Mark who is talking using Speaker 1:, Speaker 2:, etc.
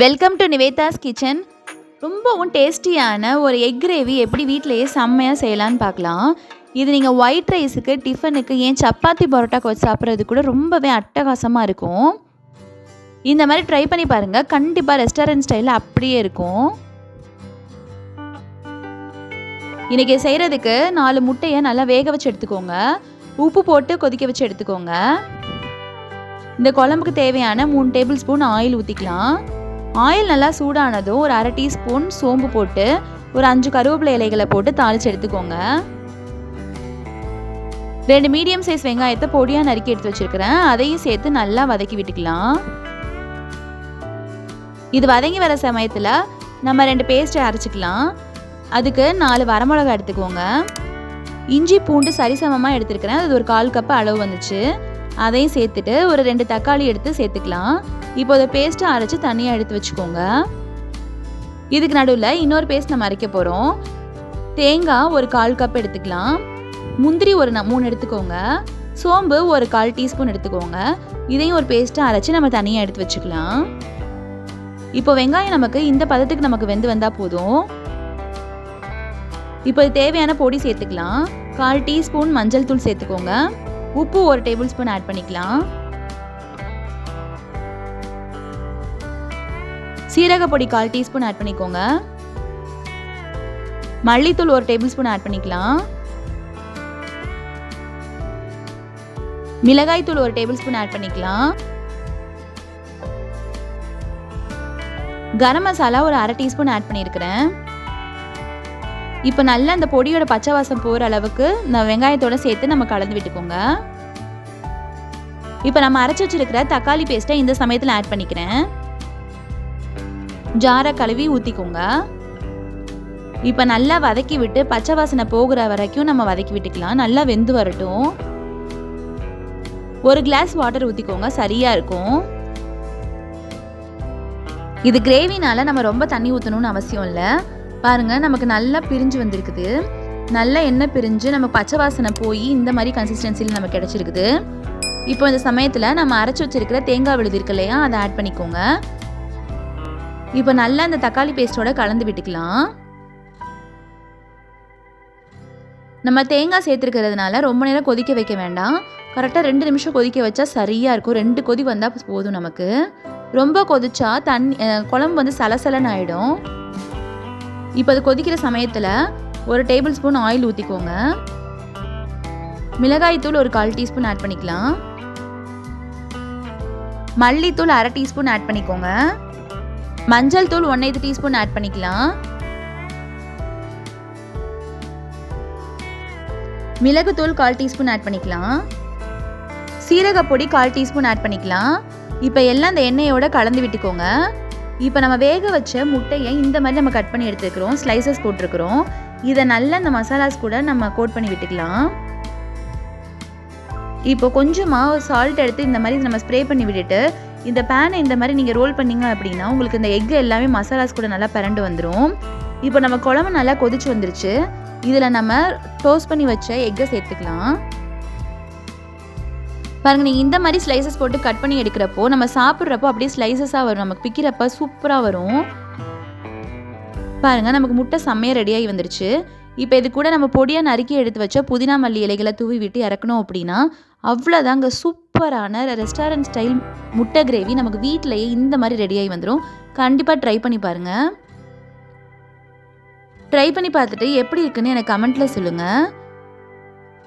Speaker 1: Welcome to Nivetha's kitchen ரொம்பவும் டேஸ்டியான ஒரு எக் கிரேவி எப்படி வீட்டிலையே செம்மையாக செய்யலான்னு பார்க்கலாம். இது நீங்கள் ஒயிட் ரைஸுக்கு டிஃபனுக்கு ஏன் சப்பாத்தி பரோட்டாக்கு வச்சு சாப்பிட்றது கூட ரொம்பவே அட்டகாசமாக இருக்கும். இந்த மாதிரி ட்ரை பண்ணி பாருங்கள் கண்டிப்பாக ரெஸ்டாரண்ட் ஸ்டைலில் அப்படியே இருக்கும். இன்றைக்கி செய்கிறதுக்கு நாலு முட்டையை நல்லா வேக வச்சு எடுத்துக்கோங்க. உப்பு போட்டு கொதிக்க வச்சு எடுத்துக்கோங்க. இந்த குழம்புக்கு தேவையான மூணு டேபிள் ஸ்பூன் ஆயில் ஊற்றிக்கலாம் ஆயில் நல்லா சூடானதும் ஒரு அரை டீஸ்பூன் சோம்பு போட்டு ஒரு அஞ்சு கருவேப்பிலை இலைகளை போட்டு தாளித்து எடுத்துக்கோங்க. ரெண்டு மீடியம் சைஸ் வெங்காயத்தை பொடியாக நறுக்கி எடுத்து வச்சுருக்கிறேன். அதையும் சேர்த்து நல்லா வதக்கி விட்டுக்கலாம். இது வதங்கி வர சமயத்தில் நம்ம ரெண்டு பேஸ்ட்டை அரைச்சிக்கலாம். அதுக்கு நாலு வரமிளகா எடுத்துக்கோங்க. இஞ்சி பூண்டு சரிசமமாக எடுத்துருக்கிறேன். அது ஒரு கால் கப்பு அளவு வந்துச்சு. அதையும் சேர்த்துட்டு ஒரு ரெண்டு தக்காளி எடுத்து சேர்த்துக்கலாம். இப்போ அதை பேஸ்ட்டை அரைச்சி தனியாக எடுத்து வச்சுக்கோங்க. இதுக்கு நடுவில் இன்னொரு பேஸ்ட் நம்ம அரைக்க போகிறோம் தேங்காய் ஒரு கால் கப் எடுத்துக்கலாம். முந்திரி ஒரு ந- மூணு எடுத்துக்கோங்க. சோம்பு ஒரு கால் டீஸ்பூன் எடுத்துக்கோங்க. இதையும் ஒரு பேஸ்ட்டாக அரைச்சி நம்ம தனியாக எடுத்து வச்சுக்கலாம். இப்போ வெங்காயம் நமக்கு இந்த பதத்துக்கு நமக்கு வெந்து வந்தால் போதும். இப்போ தேவையான பொடி சேர்த்துக்கலாம். கால் டீஸ்பூன் மஞ்சள் தூள் சேர்த்துக்கோங்க. உப்பு ஒரு டேபிள் ஸ்பூன் ஆட் பண்ணிக்கலாம். சீரக பொடி கால் டீஸ்பூன் ஆட் பண்ணிக்கோங்க. மல்லித்தூள் ஒரு டேபிள் ஸ்பூன் ஆட் பண்ணிக்கலாம். மிளகாய் தூள் ஒரு டேபிள் ஸ்பூன் ஆட் பண்ணிக்கலாம். கரம் மசாலா ஒரு அரை டீஸ்பூன் ஆட் பண்ணியிருக்கிறேன். இப்போ நல்லா அந்த பொடியோட பச்சை வாசம் போகிற அளவுக்கு இந்த வெங்காயத்தோடு சேர்த்து நம்ம கலந்து விட்டுக்கோங்க. இப்போ நம்ம அரைச்சி வச்சிருக்கிற தக்காளி பேஸ்ட்டை இந்த சமயத்தில் ஆட் பண்ணிக்கிறேன். ஜாரை கழுவி ஊற்றிக்கோங்க இப்போ நல்லா வதக்கி விட்டு பச்சை வாசனை போகிற வரைக்கும் நம்ம வதக்கி விட்டுக்கலாம். நல்லா வெந்து வரட்டும். ஒரு கிளாஸ் வாட்டர் ஊற்றிக்கோங்க சரியாக இருக்கும். இது கிரேவினால நம்ம ரொம்ப தண்ணி ஊற்றணும்னு அவசியம் இல்லை. பாருங்கள் நமக்கு நல்லா பிரிஞ்சு வந்திருக்குது. நல்லா எண்ணெய் பிரிஞ்சு நம்ம பச்சை வாசனை போய் இந்த மாதிரி கன்சிஸ்டன்சியில் நமக்கு கிடச்சிருக்குது. இப்போ இந்த சமயத்தில் நம்ம அரைச்சி வச்சிருக்கிற தேங்காய் விழுது இருக்கு இல்லையா அதை ஆட் பண்ணிக்கோங்க. இப்போ நல்லா அந்த தக்காளி பேஸ்ட்டோட கலந்து விட்டுக்கலாம். நம்ம தேங்காய் சேர்த்துருக்கிறதுனால ரொம்ப நேரம் கொதிக்க வைக்க வேண்டாம். கரெக்டாக ரெண்டு நிமிஷம் கொதிக்க வச்சா சரியாக இருக்கும். ரெண்டு கொதி வந்தால் போதும் நமக்கு. ரொம்ப கொதிச்சா தண்ணி குழம்பு வந்து சலசலன்னு ஆகிடும் இப்போ அது கொதிக்கிற சமயத்தில் ஒரு டேபிள் ஸ்பூன் ஆயில் ஊற்றிக்கோங்க மிளகாய்த்தூள் ஒரு கால் டீஸ்பூன் ஆட் பண்ணிக்கலாம். மல்லித்தூள் அரை டீஸ்பூன் ஆட் பண்ணிக்கோங்க. மஞ்சள் தூள் ஒன் எய்த் டீஸ்பூன் ஆட் பண்ணிக்கலாம். மிளகுத்தூள் கால் டீஸ்பூன் ஆட் பண்ணிக்கலாம். சீரகப்பொடி கால் டீஸ்பூன் ஆட் பண்ணிக்கலாம். இப்போ எல்லாம் அந்த எண்ணெயோட கலந்து விட்டுக்கோங்க. இப்போ நம்ம வேக வச்ச முட்டையை இந்த மாதிரி நம்ம கட் பண்ணி எடுத்துக்கிறோம் ஸ்லைசஸ் போட்டிருக்கிறோம். இதை நல்லா இந்த மசாலாஸ் கூட நம்ம கோட் பண்ணி விட்டுக்கலாம். இப்போ கொஞ்சமாக சால்ட் எடுத்து இந்த மாதிரி நம்ம ஸ்ப்ரே பண்ணி விட்டுட்டு இந்த பேனை இந்த மாதிரி நீங்கள் ரோல் பண்ணீங்க அப்படின்னா உங்களுக்கு இந்த எக் எல்லாமே மசாலாஸ் கூட நல்லா பரண்டு வந்துடும் இப்போ நம்ம குழம்பு நல்லா கொதிச்சு வந்துருச்சு. இதில் நம்ம டோஸ்ட் பண்ணி வச்ச எக்கை சேர்த்துக்கலாம். பாருங்க நீங்கள் இந்த மாதிரி ஸ்லைசஸ் போட்டு கட் பண்ணி எடுக்கிறப்போ நம்ம சாப்பிட்றப்போ அப்படியே ஸ்லைசஸாக வரும். நமக்கு பிக்கிறப்ப சூப்பராக வரும். பாருங்க நமக்கு முட்டை செம்மையாக ரெடியாகி வந்துருச்சு. இப்போ இது கூட நம்ம பொடியாக நறுக்கி எடுத்து வச்ச புதினா மல்லி இலைகளை தூவி விட்டு இறக்கணும் அப்படின்னா அவ்வளோதாங்க சூப்பரான ரெஸ்டாரண்ட் ஸ்டைல் முட்டை கிரேவி நமக்கு வீட்டிலேயே இந்த மாதிரி ரெடியாகி வந்துடும் கண்டிப்பாக ட்ரை பண்ணி பாருங்கள் ட்ரை பண்ணி பார்த்துட்டு எப்படி இருக்குன்னு எனக்கு கமெண்ட்டில் சொல்லுங்கள்